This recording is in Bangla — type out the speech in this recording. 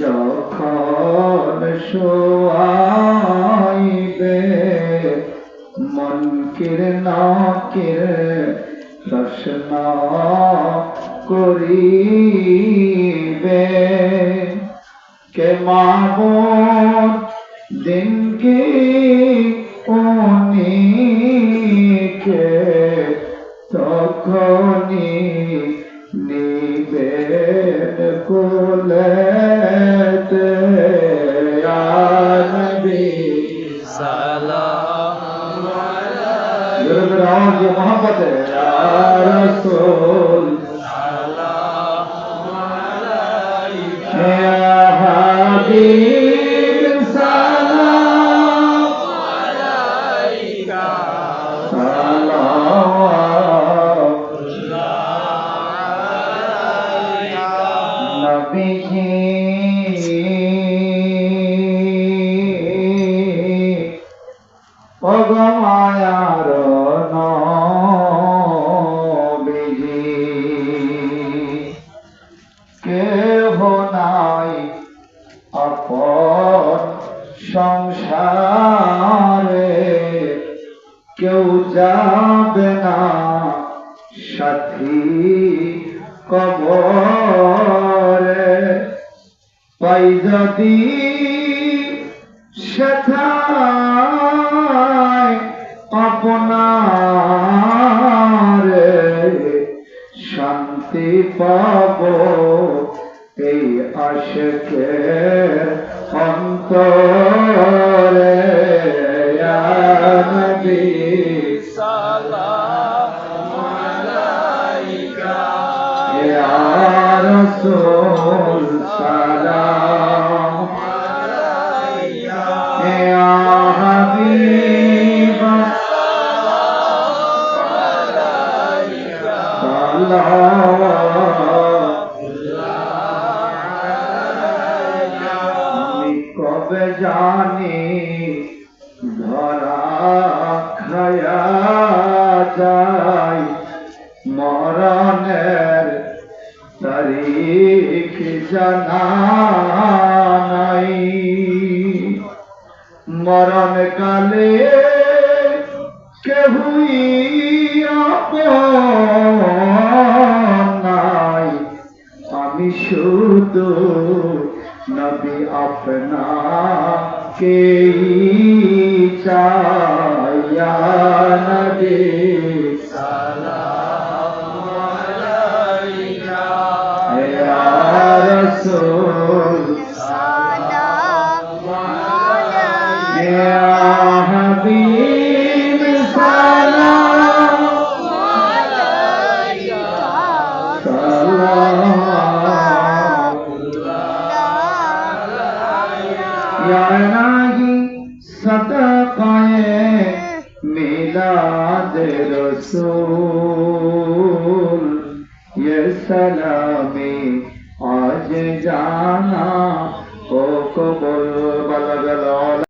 যখন শোয়াইবে মনকির নাকির প্রশ্ন করিবে। কে মাবুদ দিন কি উনিকে তখনই নিবেন কুলেতে। আনবি সালাম আওয়াজ মোহাম্মদ রসুল আপন সংসারে কেউ যাবে না। সাথী কবরে পাই যদি সেথায় আপনার শান্তি পাব এই আশকের অন্তরে ইয়া নবী ইয়া রাসূল সালাম ইয়া হাবিব আমি জানি ধরা খায়া যাই মরণের তারিখ জানা নাই মরণ কালে কেহুই নাই আমি শুধু নবী আপনা কে চায়া নবী ইয়া রাসূল ইয়া হাবিব হালকায়ে মিলাদে রসুল। ইয়ে সালামি আজ জানা ও কবুল বালা